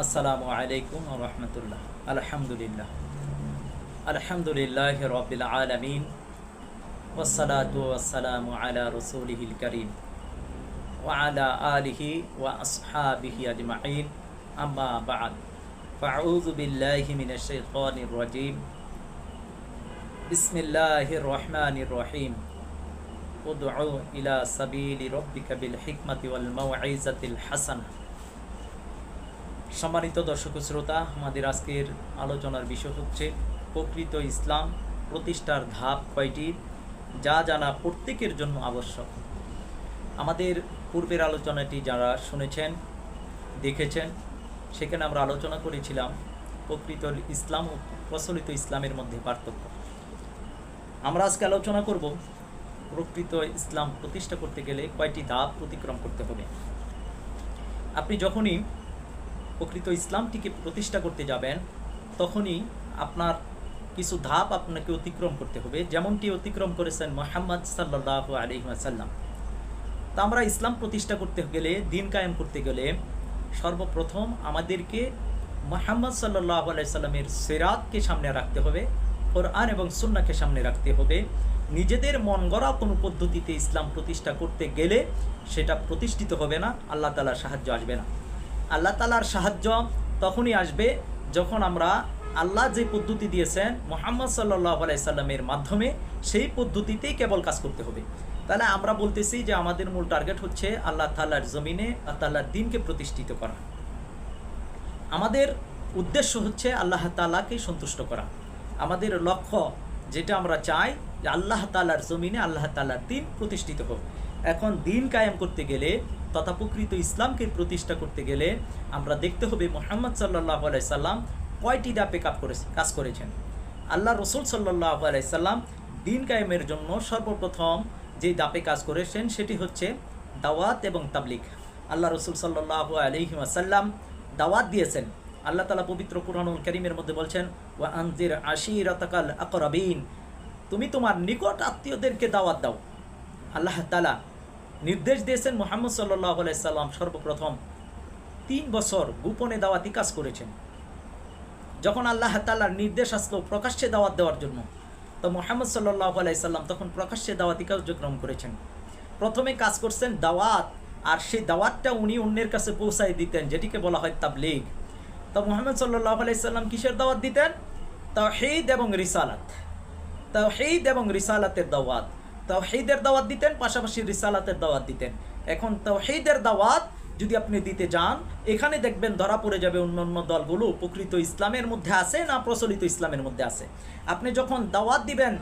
আসসালামু আলাইকুম রহমতুল্লাহ আলহামদুলিল্লাহ আলহামদুলিল্লাহ রবিল আলমিন ওসালাতু ওয়াসালামু আলা রসুলিহিল করিম وعلى آله وأصحابه أجمعين أما بعد فأعوذ بالله من الشيطان الرجيم بسم الله الرحمن الرحيم ادعو إلى سبيل ربك بالحكمة والموعظة الحسنة সম্মানিত দর্শক শ্রোতা, আমাদের আজকের আলোচনার বিষয় হচ্ছে প্রকৃত ইসলাম প্রতিষ্ঠার ধাপ কয়টি, যা জানা প্রত্যেকের জন্য আবশ্যক। আমাদের পূর্বের আলোচনাটি যারা শুনেছেন, দেখেছেন, সেখানে আমরা আলোচনা করেছিলাম প্রকৃত ইসলাম ও প্রচলিত ইসলামের মধ্যে পার্থক্য। আমরা আজকে আলোচনা করব প্রকৃত ইসলাম প্রতিষ্ঠা করতে গেলে কয়টি ধাপ অতিক্রম করতে হবে। আপনি যখনই প্রকৃত ইসলামটিকে প্রতিষ্ঠা করতে যাবেন, তখনই আপনার কিছু ধাপ আপনাকে অতিক্রম করতে হবে। যেমনটি অতিক্রম করেছেন মোহাম্মদ সাল্লাহ আলহিমাসাল্লাম তা আমরা ইসলাম প্রতিষ্ঠা করতে গেলে, দিন কায়েম করতে গেলে সর্বপ্রথম আমাদেরকে মোহাম্মদ সাল্লাহ আলাইসাল্লামের সেরাতকে সামনে রাখতে হবে, কোরআন এবং সুন্নাকে সামনে রাখতে হবে। নিজেদের মন গড়া কোনো পদ্ধতিতে ইসলাম প্রতিষ্ঠা করতে গেলে সেটা প্রতিষ্ঠিত হবে না, আল্লাহ তালার সাহায্য আসবে না। আল্লাহ তালার সাহায্য তখনই আসবে যখন আমরা আল্লাহ যে পদ্ধতি দিয়েছেন মোহাম্মদ সাল্লাহ আলাইসাল্লামের মাধ্যমে, সেই পদ্ধতিতেই কেবল কাজ করতে হবে। তাহলে আমরা বলতেছি যে আমাদের মূল টার্গেট হচ্ছে আল্লাহ তাল্লার জমিনে আল্লাহ তাল্লার দিনকে প্রতিষ্ঠিত করা। আমাদের উদ্দেশ্য হচ্ছে আল্লাহ তালাকে সন্তুষ্ট করা। আমাদের লক্ষ্য যেটা আমরা চাই যে আল্লাহ তালার জমিনে আল্লাহ তালার দিন প্রতিষ্ঠিত হোক। এখন দিন কায়েম করতে গেলে তথা প্রকৃত ইসলামকে প্রতিষ্ঠা করতে গেলে আমরা দেখতে হবে মোহাম্মদ সাল্লাহ আলাইসাল্লাম কয়টি দাপে কাপ করেছে, কাজ করেছেন। আল্লাহ রসুল সাল্লাহ আলাইসাল্লাম দিন কায়েমের জন্য সর্বপ্রথম যে দাপে কাজ করেছেন সেটি হচ্ছে দাওয়াত এবং তাবলিক আল্লাহ রসুল সাল্লাহ আলহিম আসাল্লাম দাওয়াত দিয়েছেন। আল্লাহ তালা পবিত্র কুরআনুল করিমের মধ্যে বলছেন, ওয়া আনজির আশির আকরাবিন। তুমি তোমার নিকট আত্মীয়দেরকে দাওয়াত দাও। আল্লাহ তালা নির্দেশ দিয়েছেন মোহাম্মদ সাল্লাহ আলাইসাল্লাম সর্বপ্রথম। তিন বছর গোপনে দাওয়াতি কাজ করেছেন। যখন আল্লাহ তাল্লার নির্দেশ আসলো প্রকাশ্যে দাওয়াত দেওয়ার জন্য, তো মোহাম্মদ সাল্লাহ আলাইসাল্লাম তখন প্রকাশ্যে দাওয়াতি কার্যক্রম করেছেন। প্রথমে কাজ করছেন দাওয়াত, আর সেই দাওয়াতটা উনি অন্যের কাছে পৌঁছায় দিতেন, যেটিকে বলা হয় তাবলিগ। তো মোহাম্মদ সাল্লাহ আলাইসাল্লাম কিসের দাওয়াত দিতেন? তাওহিদ এবং রিসালাত। তাওহিদ এবং রিসালাতের দাওয়াত। তাওহিদের দাওয়াত দিতেন, পাশাপাশি রিসালাতের দাওয়াত দিতেন। এখন তাওহিদের দাওয়াত যদি আপনি দিতে যান, এখানে দেখবেন ধরা পড়ে যাবে অন্য অন্য দলগুলো, প্রকৃত ইসলামের মধ্যে আছে না প্রচলিত ইসলামের মধ্যে আছে। আপনি যখন দাওয়াত দিবেন,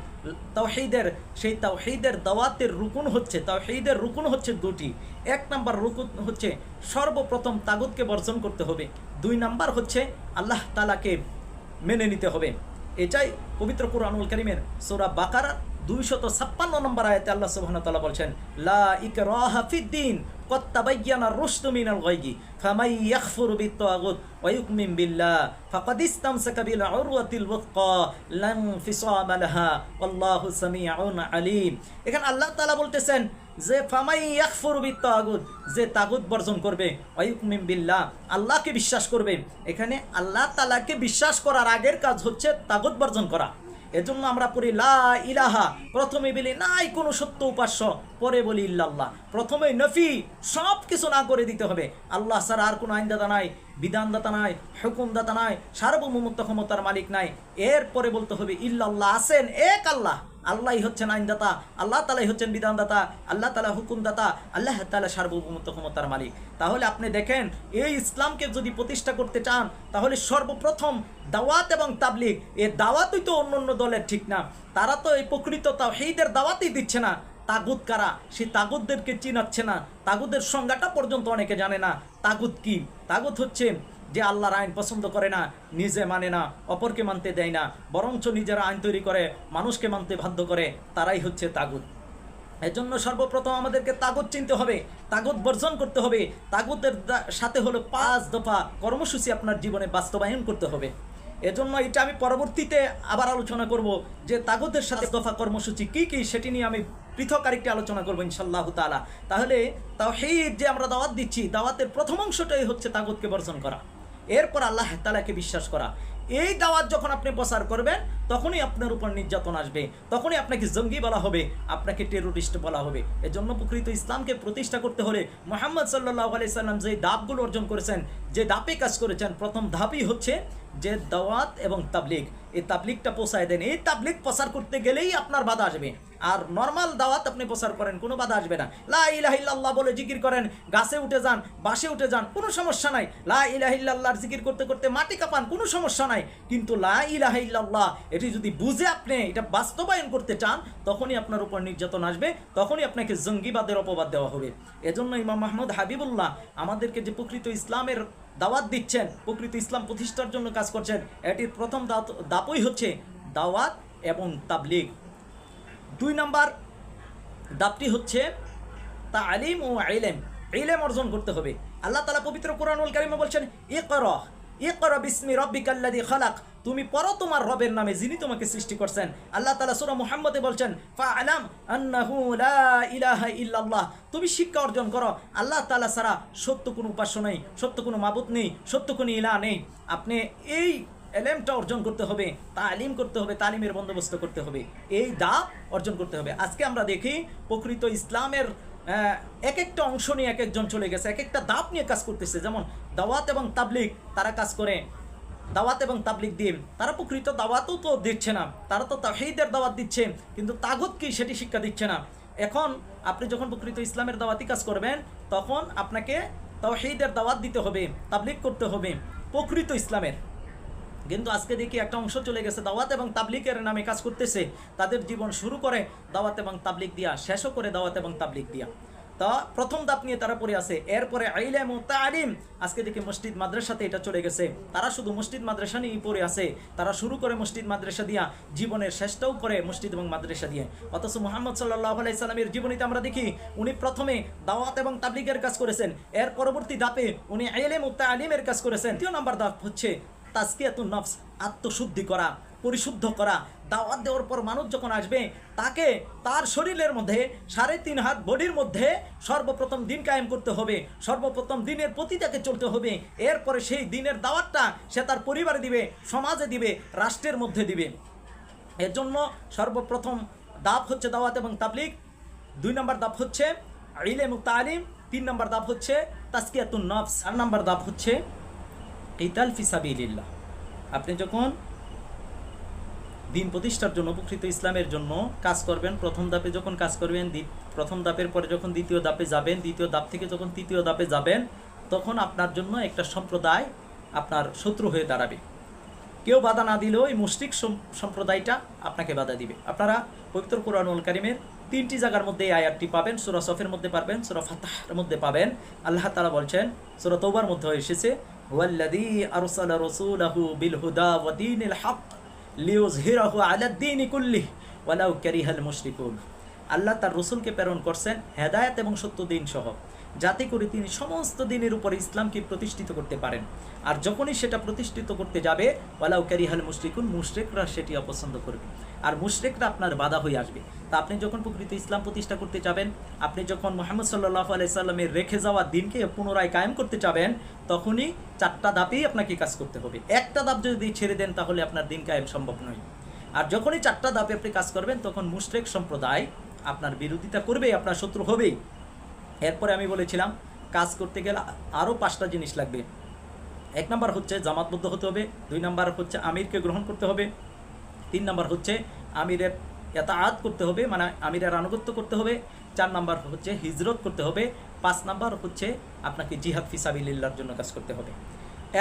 তাওহিদের, সেই তাওহিদের দাওয়াতের রুকুন হচ্ছে, তাওহিদের রুকুন হচ্ছে দুটি। এক নাম্বার রুকুন হচ্ছে সর্বপ্রথম তাগুদকে বর্জন করতে হবে। দুই নাম্বার হচ্ছে আল্লাহ তালাকে মেনে নিতে হবে। এটাই পবিত্র কুরআনুল করিমের সৌরা বাকারা দুইশত ছাপ্পান্ন নম্বর আয়তে আল্লাহ বলছেন, লা ইক রাহাফিদ্দিন কত্তাবাইয়ানা রুস্তমিনাল গয়গি ফামাই ইয়াকফুর ফাকাদ আলিম। এখানে আল্লাহ তালা বলতেছেন যে, ফামাই ইয়াকফুর বিত্তাগুত, যে তাগুত বর্জন করবে, ওয়া ইউকমিন বিল্লাহ, আল্লাহকে বিশ্বাস করবে। এখানে আল্লাহ তালাকে বিশ্বাস করার আগের কাজ হচ্ছে তাগুত বর্জন করা। এজন্য আমরা পড়ি, লা ইলাহা। প্রথমে বলি, নাই কোনো সত্য উপাস্য। পরে বলি, ইল্লাল্লাহ। প্রথমে নফি সব কিছু না করে দিতে হবে। আল্লাহ ছাড়া আর কোনো আইনদাতা নাই, বিধানদাতা নাই, হুকুমদাতা নাই, সার্বভৌমত্ব ক্ষমতার মালিক নাই। এরপরে বলতে হবে, ইল্লাল্লাহ আছেন এক আল্লাহ। আল্লাহই হচ্ছেন আইনদাতা, আল্লাহ তালাই হচ্ছেন বিধানদাতা, আল্লাহ তালা হুকুমদাতা, আল্লাহ তালা সার্বভৌমত্ব ক্ষমতার মালিক। তাহলে আপনি দেখেন, এই ইসলামকে যদি প্রতিষ্ঠা করতে চান, তাহলে সর্বপ্রথম দাওয়াত এবং তাবলিগ, এ দাওয়াতই তো অন্য অন্য দলের ঠিক না। তারা তো এই প্রকৃত তাহিদের দাওয়াতই দিচ্ছে না। তাগুদ কারা? সেই তাগুদদেরকে চিনাচ্ছে না। তাগুদের সংজ্ঞাটা পর্যন্ত অনেকে জানে না। তাগুদ কি? তাগুদ হচ্ছে যে আল্লাহর আইন পছন্দ করে না, নিজে মানে না, অপরকে মানতে দেয় না, বরঞ্চ নিজেরা আইন তৈরি করে, মানুষকে মানতে বাধ্য করে, তারাই হচ্ছে তাগুদ এজন্য সর্বপ্রথম আমাদেরকে তাগত চিনতে হবে, তাগত বর্জন করতে হবে, তাগতের সাথে হলো পাঁচ দফা কর্মসূচি আপনার জীবনে বাস্তবায়ন করতে হবে। এজন্য এটা আমি পরবর্তীতে আবার আলোচনা করব যে তাগতের সাথে দফা কর্মসূচি কি কি, সেটি নিয়ে আমি পৃথক আরেকটি আলোচনা করব ইনশাল্লাহ তালা তাহলে তাও সেই যে আমরা দাওয়াত দিচ্ছি, দাওয়াতের প্রথম অংশটাই হচ্ছে তাগতকে বর্জন করা। এরপর আল্লাহ তালাকে বিশ্বাস করা। এই দাওয়াত যখন আপনি প্রচার করবেন, তখনই আপনার উপর নির্যাতন আসবে, তখনই আপনাকে জঙ্গি বলা হবে, আপনাকে টেরোরিস্ট বলা হবে। এর জন্য প্রকৃত ইসলামকে প্রতিষ্ঠা করতে হলে মোহাম্মদ সাল্লাহ আলাই সাল্লাম যে দাপগুলো অর্জন করেছেন, যে দাপে কাজ করেছেন, প্রথম ধাপই হচ্ছে যে দাওয়াত এবং তাবলিগ, এই তাবলিগটা পোষায় দেন। এই তাবলিগ প্রচার করতে গেলেই আপনার বাধা আসবে। আর নর্মাল দাওয়াত আপনি প্রচার করেন, কোনো বাধা আসবে না। লা ইলাহিল্লাহ বলে জিকির করেন, গাছে উঠে যান বাসে উঠে যান, কোনো সমস্যা নাই। লা ইলাহিল্লাহর জিকির করতে করতে মাটি কাঁপান, কোনো সমস্যা নাই। কিন্তু লা ইলাহিল্লাহ এটি যদি বুঝে আপনি এটা বাস্তবায়ন করতে চান, তখনই আপনার উপর নির্যাতন আসবে, তখনই আপনাকে জঙ্গিবাদের অপবাদ দেওয়া হবে। এজন্য ইমাম মাহমুদ হাবিবুল্লাহ আমাদেরকে যে প্রকৃত ইসলামের দাওয়াত দিচ্ছেন। প্রকৃত ইসলাম প্রতিষ্ঠার জন্য কাজ করছেন। এটির প্রথম দাপই হচ্ছে দাওয়াত এবং তাবলিগ। দুই নাম্বার দাপটি হচ্ছে তা আলিম ও আইলেম ইলেম অর্জন করতে হবে। আল্লাহ তালা পবিত্র কোরআনুল কারিমা বলছেন এ কর এ কর বিস্মি রব্বিকাল্লাদি খালাক। তুমি পড়ো তোমার রবের নামে যিনি তোমাকে সৃষ্টি করছেন। আল্লাহ তালা সুরা মুহাম্মদে বলছেন ফা আলাম ইলাহা ইল্লাল্লাহ। তুমি শিক্ষা অর্জন করো। আল্লাহ তালা ছাড়া সত্য কোনো উপাস্য নেই, সত্য কোনো মাবুত নেই, সত্য কোনো ইলা নেই। আপনি এই এলেমটা অর্জন করতে হবে, তালিম করতে হবে, তালিমের বন্দোবস্ত করতে হবে। এই দাপ অর্জন করতে হবে। আজকে আমরা দেখি প্রকৃত ইসলামের এক একটা অংশ নিয়ে এক একজন চলে গেছে এক একটা দাপ নিয়ে কাজ করতেছে। যেমন দাওয়াত এবং তাবলিক তারা কাজ করে। দাওয়াত এবং তাবলিক দিয়ে তারা প্রকৃত দাওয়াতও তো দিচ্ছে না। তারা তো তাহিদের দাওয়াত দিচ্ছে, কিন্তু তাগুত কি সেটি শিক্ষা দিচ্ছে না। এখন আপনি যখন প্রকৃত ইসলামের দাওয়াতি কাজ করবেন, তখন আপনাকে তাহিদের দাওয়াত দিতে হবে তাবলিক করতে হবে, প্রকৃত ইসলামের। কিন্তু আজকে দেখি একটা অংশ চলে গেছে, দাওয়াত এবং তাবলিকের নামে কাজ করতেছে, তাদের জীবন শুরু করে দাওয়াত এবং তাবলিক দিয়া, শেষও করে দাওয়াত এবং তাবলিক দিয়া। তা প্রথম দাপ নিয়ে তারা পড়ে আছে। এরপরে আইলেম ও তালিম। আজকে দেখি মসজিদ মাদ্রাসাতে এটা চলে গেছে। তারা শুধু মসজিদ মাদ্রাসা নিয়েই পড়ে আছে। তারা শুরু করে মসজিদ মাদ্রাসা দিয়া, জীবনের শেষটাও করে মসজিদ এবং মাদ্রাসা দিয়ে। অথচ মোহাম্মদ সাল্লাহ আলাইসাল্লামের জীবনীতে আমরা দেখি, উনি প্রথমে দাওয়াত এবং তাবলিগের কাজ করেছেন। এর পরবর্তী দাপে উনি আইলেম ও তালিমের কাজ করেছেন। দ্বিতীয় নম্বর দাপ হচ্ছে তাজকিয়াতুন নফস, আত্মশুদ্ধি করা। পরিশুদ্ধ করা। দাওয়াত দেওয়ার পর মানুষ যখন আসবে, তাকে তার শরীরের মধ্যে সাড়ে তিন হাত বডির মধ্যে সর্বপ্রথম দিন কায়েম করতে হবে। সর্বপ্রথম দিনের প্রতি তাকে চলতে হবে। এরপরে সেই দিনের দাওয়াতটা সে তার পরিবারে দিবে, সমাজে দিবে, রাষ্ট্রের মধ্যে দিবে। এর জন্য সর্বপ্রথম দাপ হচ্ছে দাওয়াত এবং তাবলিগ। দুই নম্বর দাপ হচ্ছে ইলেম তালিম। তিন নম্বর দাপ হচ্ছে তাস্কিয়াতুন নফস। চার নম্বর দাপ হচ্ছে ইতাল ফিসাবিল্লাহ আপনি যখন দিন প্রতিষ্ঠার জন্য উপকৃত ইসলামের জন্য কাজ করবেন। প্রথম ধাপে যখন কাজ করবেন প্রথম ধাপের পরে যখন দ্বিতীয় ধাপে যাবেন, দ্বিতীয় ধাপ থেকে যখন তৃতীয় ধাপে যাবেন, তখন আপনার জন্য একটা সম্প্রদায় আপনার শত্রু হয়ে দাঁড়াবে। কেউ বাধা না দিলেও এই মুশরিক সম্প্রদায়টা আপনাকে বাধা দিবে। আপনারা পবিত্র কোরআনুল কারিমের তিনটি জায়গার মধ্যে এই আয়াতটি পাবেন, সুরা সফের মধ্যে পাবেন সুরা ফাতাহের মধ্যে পাবেন। আল্লাহ তালা বলছেন, সুরা তৌবার মধ্যে এসেছে, হুয়াল্লাযী আরসালা রাসূলাহু বিল হুদা ওয়া দীনিল হক লিইয়ুযহিরাহু আলা দ্বীনি ইকুল্লি ওয়ালাউ ক্যারিহাল মুশরিকুন। আল্লাহ তার রসুলকে প্রেরণ করছেন হেদায়ত এবং সত্য দিন সহ যাতে করে তিনি সমস্ত দিনের উপরে ইসলামকে প্রতিষ্ঠিত করতে পারেন। আর যখনই সেটা প্রতিষ্ঠিত করতে যাবে, ওয়ালাউ কারিহাল মুশরিকুন, মুশরিকরা সেটি অপছন্দ করবে। আর মুশরিকরা আপনার বাধা হয়ে আসবে। তা আপনি যখন প্রকৃত ইসলাম প্রতিষ্ঠা করতে যাবেন, আপনি যখন মোহাম্মদ সাল্লাহ আলাইসাল্লামের রেখে যাওয়া দিনকে পুনরায় কায়েম করতে চাবেন তখনই চারটা ধাপেই আপনাকে কাজ করতে হবে। একটা ধাপ যদি ছেড়ে দেন, তাহলে আপনার দিন কায়েম সম্ভব নয়। আর যখনই চারটা ধাপে আপনি কাজ করবেন, তখন মুশরেক সম্প্রদায় আপনার বিরোধিতা করবে, আপনার শত্রু হবেই। এরপরে আমি বলেছিলাম, কাজ করতে গেলে আরও পাঁচটা জিনিস লাগবে। এক নাম্বার হচ্ছে জামাতবদ্ধ হতে হবে, দুই নাম্বার হচ্ছে আমিরকে গ্রহণ করতে হবে, তিন নাম্বার হচ্ছে আমিরের এতাআত করতে হবে মানে আমিরের আনুগত্য করতে হবে, চার নাম্বার হচ্ছে হিজরত করতে হবে, পাঁচ নাম্বার হচ্ছে আপনাকে জিহাদ ফিসাবিল্লার জন্য কাজ করতে হবে।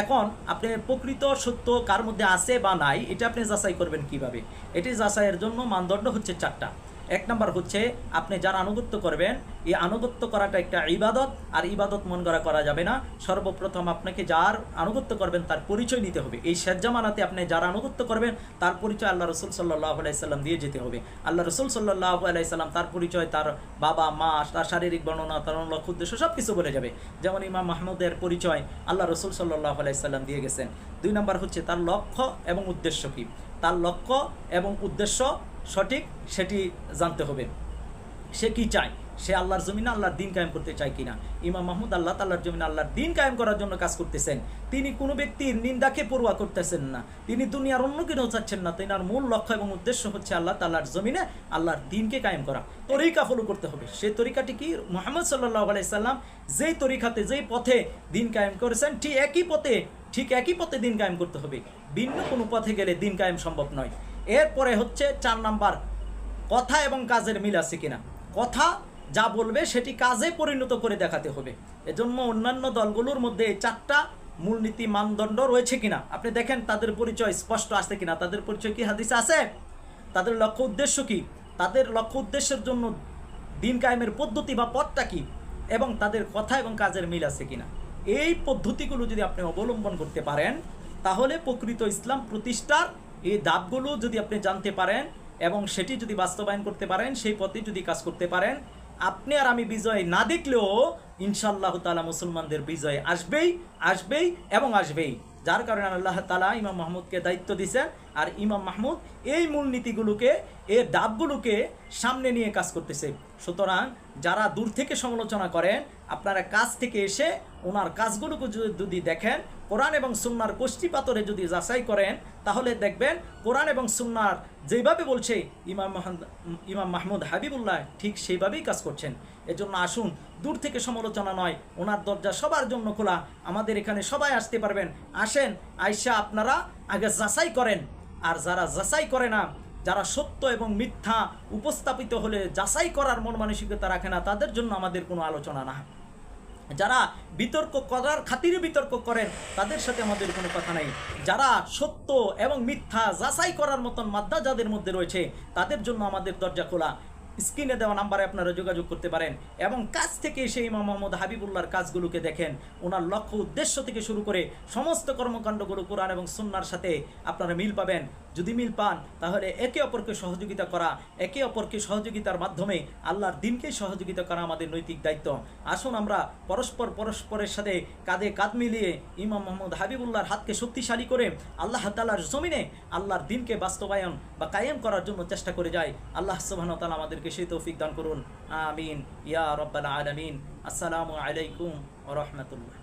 এখন আপনি প্রকৃত সত্য কার মধ্যে আছে বা নাই, এটা আপনি যাচাই করবেন কীভাবে? এটি যাচাইয়ের জন্য মানদণ্ড হচ্ছে চারটা। এক নাম্বার হচ্ছে, আপনি যার আনুগত্য করবেন, এই আনুগত্য করাটা একটা ইবাদত, আর ইবাদত মন করা করা যাবে না। সর্বপ্রথম আপনাকে যার আনুগত্য করবেন, তার পরিচয় নিতে হবে। এই শেরজামানাতে আপনি যার আনুগত্য করবেন, তার পরিচয় আল্লাহ রসুল সাল্লাহ আলাইসাল্লাম দিয়ে যেতে হবে। আল্লাহ রসুল সাল্লাহ আলাইসাল্লাম তার পরিচয়, তার বাবা, মা, তার শারীরিক বর্ণনা, তার লক্ষ্য উদ্দেশ্য সব কিছু বলে যাবে। যেমন ইমাম মাহমুদের পরিচয় আল্লাহ রসুল সাল্লাহ আলাইসাল্লাম দিয়ে গেছেন। দুই নম্বর হচ্ছে তার লক্ষ্য এবং উদ্দেশ্য কী? তার লক্ষ্য এবং উদ্দেশ্য সঠিক সেটি জানতে হবে। সে কি চায়? সে আল্লাহর জমিনে আল্লাহর দিন কায়েম করতে চায় কিনা? ইমাম মাহমুদ আল্লাহ তাল্লাহর জমিনে আল্লাহর দিন কায়েম করার জন্য কাজ করতেছেন। তিনি কোনো ব্যক্তির নিন্দাকে পড়ুয়া করতেছেন না। তিনি দুনিয়ার অন্য কেউ চাচ্ছেন না। তেনার মূল লক্ষ্য এবং উদ্দেশ্য হচ্ছে আল্লাহ তাল্লাহর জমিনে আল্লাহর দিনকে কায়েম করা। তরিকা ফলো করতে হবে। সেই তরিকাটি কি? মোহাম্মদ সাল্লাহ আলাইসাল্লাম যেই তরিকাতে, যেই পথে দিন কায়েম করেছেন, ঠিক একই পথে, ঠিক একই পথে দিন কায়েম করতে হবে। ভিন্ন কোনো পথে গেলে দিন কায়েম সম্ভব নয়। এরপরে হচ্ছে চার নাম্বার, কথা এবং কাজের মিল আছে কিনা? কথা যা বলবে সেটি কাজে পরিণত করে দেখাতে হবে। এজন্য অন্যান্য দলগুলোর মধ্যে এই চারটা মূলনীতি মানদণ্ড রয়েছে কিনা? আপনি দেখেন, তাদের পরিচয় স্পষ্ট আছে কিনা? তাদের পরিচয় কি হাদিসে আছে? তাদের লক্ষ্য উদ্দেশ্য কি? তাদের লক্ষ্য উদ্দেশ্যের জন্য দিন কায়েমের পদ্ধতি বা পথটা কি? এবং তাদের কথা এবং কাজের মিল আছে কিনা? এই পদ্ধতিগুলো যদি আপনি অবলম্বন করতে পারেন, তাহলে প্রকৃত ইসলাম প্রতিষ্ঠার এই ধাপগুলো যদি আপনি জানতে পারেন এবং সেটি যদি বাস্তবায়ন করতে পারেন, সেই পথে যদি কাজ করতে পারেন, আপনি আর আমি বিজয় না দেখলেও ইনশাআল্লাহ তালা মুসলমানদের বিজয় আসবেই আসবেই এবং আসবেই। যার কারণে আল্লাহ তালা ইমাম মাহমুদকে দায়িত্ব দিয়েছেন আর ইমাম মাহমুদ এই মূলনীতিগুলোকে এর ডাবগুলোকে সামনে নিয়ে কাজ করতেছে। সুতরাং যারা দূর থেকে সমালোচনা করেন, আপনারা কাজ থেকে এসে ওনার কাজগুলোকে যদি- দেখেন, কোরআন এবং সুন্নার কোষ্ঠী পাথরে যদি যাচাই করেন, তাহলে দেখবেন কোরআন এবং সুন্নার যেভাবে বলছে ইমাম ইমাম মাহমুদ হাবিবুল্লাহ ঠিক সেইভাবেই কাজ করছেন। এজন্য আসুন, দূর থেকে সমালোচনা নয়, ওনার দরজা সবার জন্য খোলা। আমাদের এখানে সবাই আসতে পারবেন। আসেন আয়সা আপনারা আগে যাচাই করেন। আর যারা যাচাই করে না যারা সত্য এবং মিথ্যা উপস্থাপিত হলে যাচাই করার মন মানসিকতা রাখে না, তাদের জন্য আমাদের কোনো আলোচনা না। যারা বিতর্ক করার খাতিরে বিতর্ক করেন, তাদের সাথে আমাদের কোনো কথা নাই। যারা সত্য এবং মিথ্যা যাচাই করার মতন মাদ্দা যাদের মধ্যে রয়েছে, তাদের জন্য আমাদের দরজা খোলা। স্ক্রিনে দেওয়া নাম্বারে আপনারা যোগাযোগ করতে পারেন এবং কাজ থেকে সেই ইমাম মোহাম্মদ হাবিবুল্লাহর কাজগুলোকে দেখেন। ওনার লক্ষ্য উদ্দেশ্য থেকে শুরু করে সমস্ত কর্মকাণ্ডগুলো কোরআন এবং সুন্নার সাথে আপনারা মিল পাবেন। যদি মিল পান, তাহলে একে অপরকে সহযোগিতা করা, একে অপরকে সহযোগিতার মাধ্যমে আল্লাহর দিনকে সহযোগিতা করা আমাদের নৈতিক দায়িত্ব। আসুন আমরা পরস্পর পরস্পরের সাথে কাঁধে কাঁধ মিলিয়ে ইমাম মোহাম্মদ হাবিবুল্লাহর হাতকে শক্তিশালী করে আল্লাহ তালার জমিনে আল্লাহর দিনকে বাস্তবায়ন বা কায়েম করার জন্য চেষ্টা করে যাই। আল্লাহ ওয়া তাআলা আমাদেরকে সেই তৌফিক দান করুন আমিন ইয়া রব্বাল আলামিন আসসালামু আলাইকুম ওয়া রাহমাতুল্লাহ